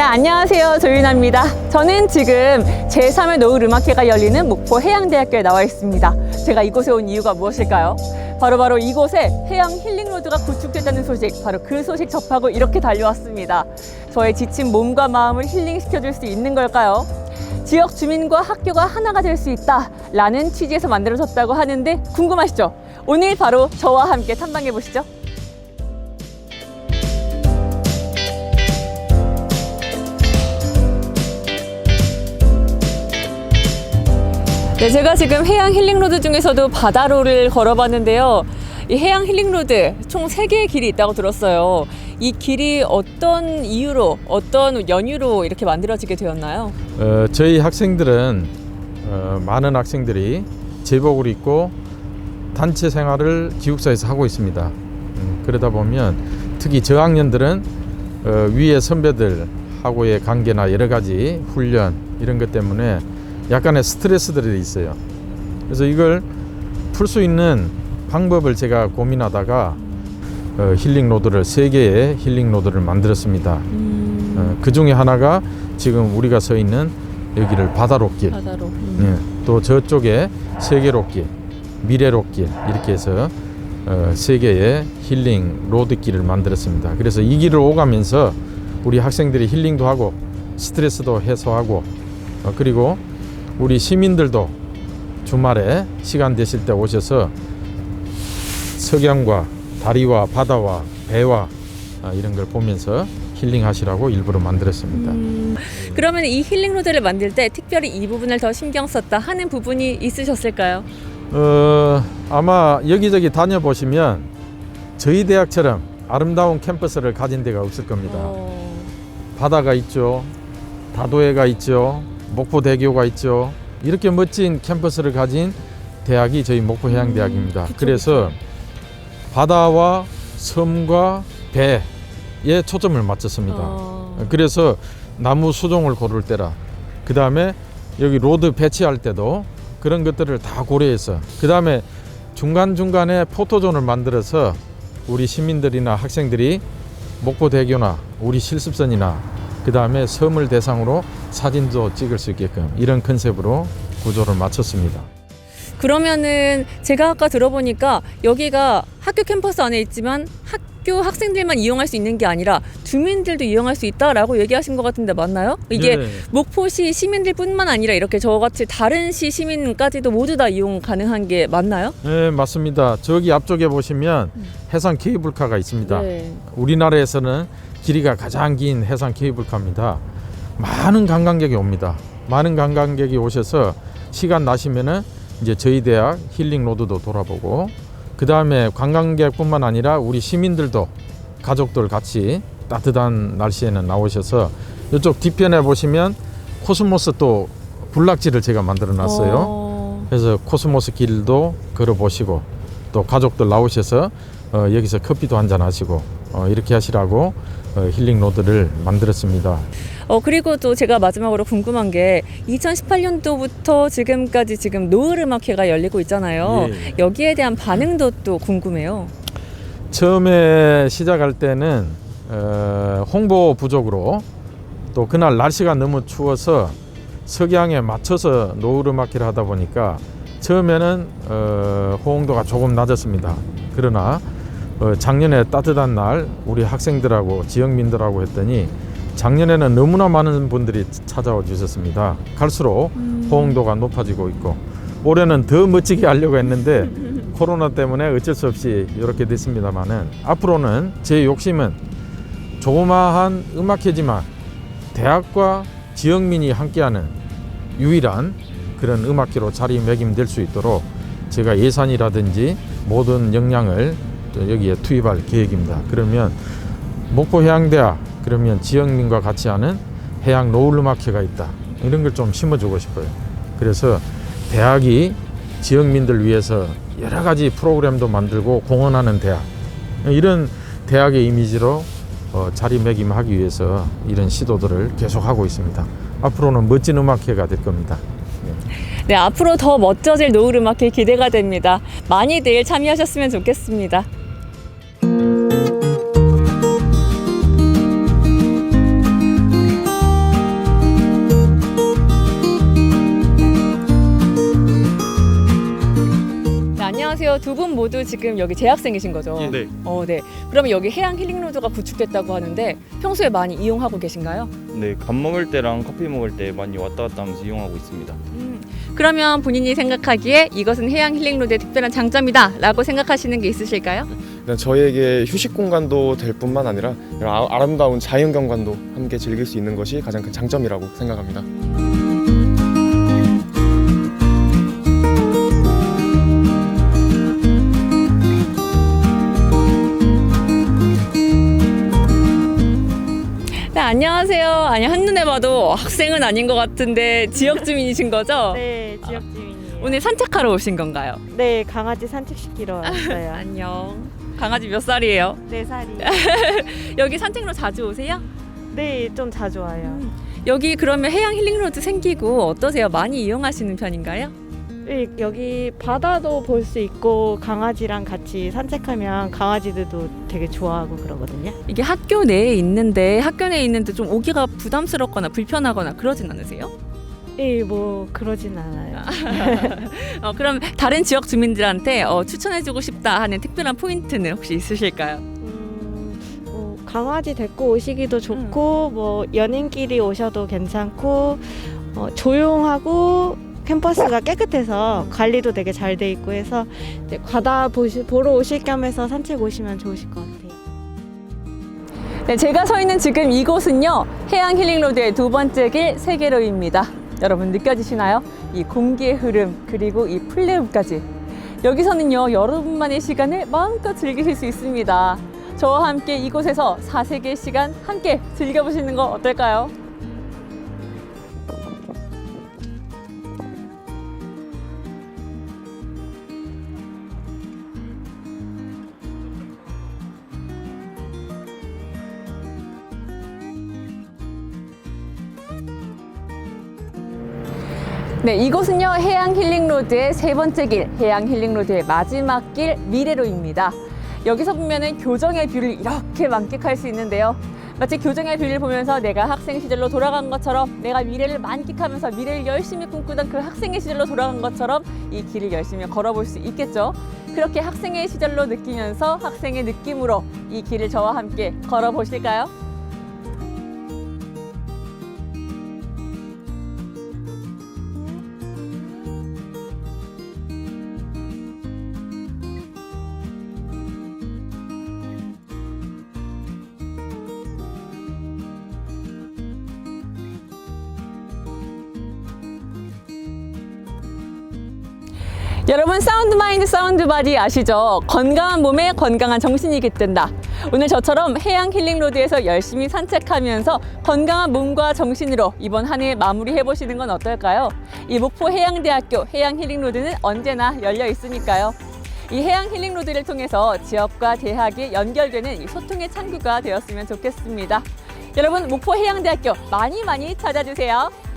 네, 안녕하세요. 조윤아입니다. 저는 지금 제3회 노을 음악회가 열리는 목포 해양대학교에 나와 있습니다. 제가 이곳에 온 이유가 무엇일까요? 바로 바로 이곳에 해양 힐링로드가 구축됐다는 소식, 바로 그 소식 접하고 이렇게 달려왔습니다. 저의 지친 몸과 마음을 힐링시켜줄 수 있는 걸까요? 지역 주민과 학교가 하나가 될 수 있다 라는 취지에서 만들어졌다고 하는데 궁금하시죠? 오늘 바로 저와 함께 탐방해 보시죠. 네, 제가 지금 해양 힐링로드 중에서도 바다로를 걸어봤는데요. 이 해양 힐링로드 총 세개의 길이 있다고 들었어요. 이 길이 어떤 이유로, 어떤 연유로 이렇게 만들어지게 되었나요? 어, 저희 학생들은 어, 많은 학생들이 제복을 입고 단체 생활을 기숙사에서 하고 있습니다. 음, 그러다 보면 특히 저학년들은 어, 위에 선배들하고의 관계나 여러 가지 훈련 이런 것 때문에 약간의 스트레스들이 있어요. 그래서 이걸 풀 수 있는 방법을 제가 고민하다가 어, 힐링 로드를 세 개의 힐링 로드를 만들었습니다. 어, 그 중에 하나가 지금 우리가 서 있는 여기를 바다로길, 바다로. 예, 또 저쪽에 세계로길, 미래로길 이렇게 해서 어, 세 개의 힐링 로드길을 만들었습니다. 그래서 이 길을 오가면서 우리 학생들이 힐링도 하고 스트레스도 해소하고 어, 그리고 우리 시민들도 주말에 시간 되실 때 오셔서 석양과 다리와 바다와 배와 아, 이런 걸 보면서 힐링하시라고 일부러 만들었습니다. 음, 그러면 이 힐링 로드를 만들 때 특별히 이 부분을 더 신경 썼다 하는 부분이 있으셨을까요? 어, 아마 여기저기 다녀보시면 저희 대학처럼 아름다운 캠퍼스를 가진 데가 없을 겁니다. 어, 바다가 있죠. 다도해가 있죠. 목포대교가 있죠. 이렇게 멋진 캠퍼스를 가진 대학이 저희 목포해양대학입니다. 음, 그쵸, 그래서 바다와 섬과 배에 초점을 맞췄습니다. 어, 그래서 나무 수종을 고를 때라 그 다음에 여기 로드 배치할 때도 그런 것들을 다 고려해서 그 다음에 중간중간에 포토존을 만들어서 우리 시민들이나 학생들이 목포대교나 우리 실습선이나 그 다음에 섬을 대상으로 사진도 찍을 수 있게끔 이런 컨셉으로 구조를 맞췄습니다. 그러면은 제가 아까 들어보니까 여기가 학교 캠퍼스 안에 있지만 학교 학생들만 이용할 수 있는 게 아니라 주민들도 이용할 수 있다라고 얘기하신 것 같은데 맞나요? 이게 네. 목포시 시민들뿐만 아니라 이렇게 저같이 다른 시 시민까지도 모두 다 이용 가능한 게 맞나요? 네 맞습니다. 저기 앞쪽에 보시면 해상 케이블카가 있습니다. 네. 우리나라에서는 길이가 가장 긴 해상 케이블카입니다. 많은 관광객이 옵니다. 많은 관광객이 오셔서 시간 나시면은 이제 저희 대학 힐링 로드도 돌아보고 그 다음에 관광객뿐만 아니라 우리 시민들도 가족들 같이 따뜻한 날씨에는 나오셔서 이쪽 뒤편에 보시면 코스모스 또 군락지를 제가 만들어 놨어요. 어, 그래서 코스모스 길도 걸어 보시고 또 가족들 나오셔서 어, 여기서 커피도 한잔 하시고 어, 이렇게 하시라고 어, 힐링 로드를 만들었습니다. 어, 그리고 또 제가 마지막으로 궁금한 게 2018년도부터 지금까지 지금 노을음악회가 열리고 있잖아요. 예. 여기에 대한 반응도 또 궁금해요. 처음에 시작할 때는 어, 홍보 부족으로 또 그날 날씨가 너무 추워서 석양에 맞춰서 노을음악회를 하다 보니까 처음에는 어, 호응도가 조금 낮았습니다. 그러나 어, 작년에 따뜻한 날 우리 학생들하고 지역민들하고 했더니 작년에는 너무나 많은 분들이 찾아와 주셨습니다. 갈수록 호응도가 높아지고 있고 올해는 더 멋지게 하려고 했는데 코로나 때문에 어쩔 수 없이 이렇게 됐습니다만은 앞으로는 제 욕심은 조그마한 음악회지만 대학과 지역민이 함께하는 유일한 그런 음악회로 자리매김될 수 있도록 제가 예산이라든지 모든 역량을 또 여기에 투입할 계획입니다. 그러면 목포 해양대학 그러면 지역민과 같이 하는 해양 노을음악회가 있다. 이런 걸 좀 심어주고 싶어요. 그래서 대학이 지역민들 위해서 여러 가지 프로그램도 만들고 공헌하는 대학 이런 대학의 이미지로 어, 자리매김하기 위해서 이런 시도들을 계속하고 있습니다. 앞으로는 멋진 음악회가 될 겁니다. 네, 앞으로 더 멋져질 노을음악회 기대가 됩니다. 많이들 참여하셨으면 좋겠습니다. 안녕하세요. 두 분 모두 지금 여기 재학생이신 거죠? 네. 어, 네. 그러면 여기 해양 힐링 로드가 구축됐다고 하는데 평소에 많이 이용하고 계신가요? 네, 밥 먹을 때랑 커피 먹을 때 많이 왔다 갔다 하면서 이용하고 있습니다. 음, 그러면 본인이 생각하기에 이것은 해양 힐링 로드의 특별한 장점이다라고 생각하시는 게 있으실까요? 일단 저희에게 휴식 공간도 될 뿐만 아니라 이런 아- 아름다운 자연 경관도 함께 즐길 수 있는 것이 가장 큰 장점이라고 생각합니다. 안녕하세요. 아니 한눈에 봐도 학생은 아닌 것 같은데 지역 주민이신 거죠? 네, 지역 주민이에요. 오늘 산책하러 오신 건가요? 네, 강아지 산책시키러 왔어요. 안녕. 강아지 몇 살이에요? 네 살이. 여기 산책로 자주 오세요? 네, 좀 자주 와요. 여기 그러면 해양 힐링 로드 생기고 어떠세요? 많이 이용하시는 편인가요? 네, 여기 바다도 볼 수 있고 강아지랑 같이 산책하면 강아지들도 되게 좋아하고 그러거든요. 이게 학교 내에 있는데 학교 내에 있는데 좀 오기가 부담스럽거나 불편하거나 그러진 않으세요? 네, 뭐 그러진 않아요. 어, 그럼 다른 지역 주민들한테 어, 추천해주고 싶다 하는 특별한 포인트는 혹시 있으실까요? 음, 뭐 강아지 데리고 오시기도 좋고 뭐 연인끼리 오셔도 괜찮고 어, 조용하고 캠퍼스가 깨끗해서 관리도 되게 잘 돼 있고 해서 바다 보시, 보러 오실 겸 해서 산책 오시면 좋으실 것 같아요. 네, 제가 서 있는 지금 이곳은요 해양 힐링 로드의 두 번째 길 세계로입니다. 여러분 느껴지시나요? 이 공기의 흐름 그리고 이 플레음까지 여기서는요 여러분만의 시간을 마음껏 즐기실 수 있습니다. 저와 함께 이곳에서 사색의 시간 함께 즐겨보시는 거 어떨까요? 네, 이곳은요 해양 힐링 로드의 세 번째 길, 해양 힐링 로드의 마지막 길 미래로입니다. 여기서 보면은 교정의 뷰를 이렇게 만끽할 수 있는데요. 마치 교정의 뷰를 보면서 내가 학생 시절로 돌아간 것처럼 내가 미래를 만끽하면서 미래를 열심히 꿈꾸던 그 학생의 시절로 돌아간 것처럼 이 길을 열심히 걸어볼 수 있겠죠. 그렇게 학생의 시절로 느끼면서 학생의 느낌으로 이 길을 저와 함께 걸어보실까요? 여러분 사운드 마인드 사운드 바디 아시죠? 건강한 몸에 건강한 정신이 깃든다. 오늘 저처럼 해양 힐링 로드에서 열심히 산책하면서 건강한 몸과 정신으로 이번 한 해 마무리해 보시는 건 어떨까요? 이 목포 해양대학교 해양 힐링 로드는 언제나 열려 있으니까요. 이 해양 힐링 로드를 통해서 지역과 대학이 연결되는 이 소통의 창구가 되었으면 좋겠습니다. 여러분 목포 해양대학교 많이 많이 찾아주세요.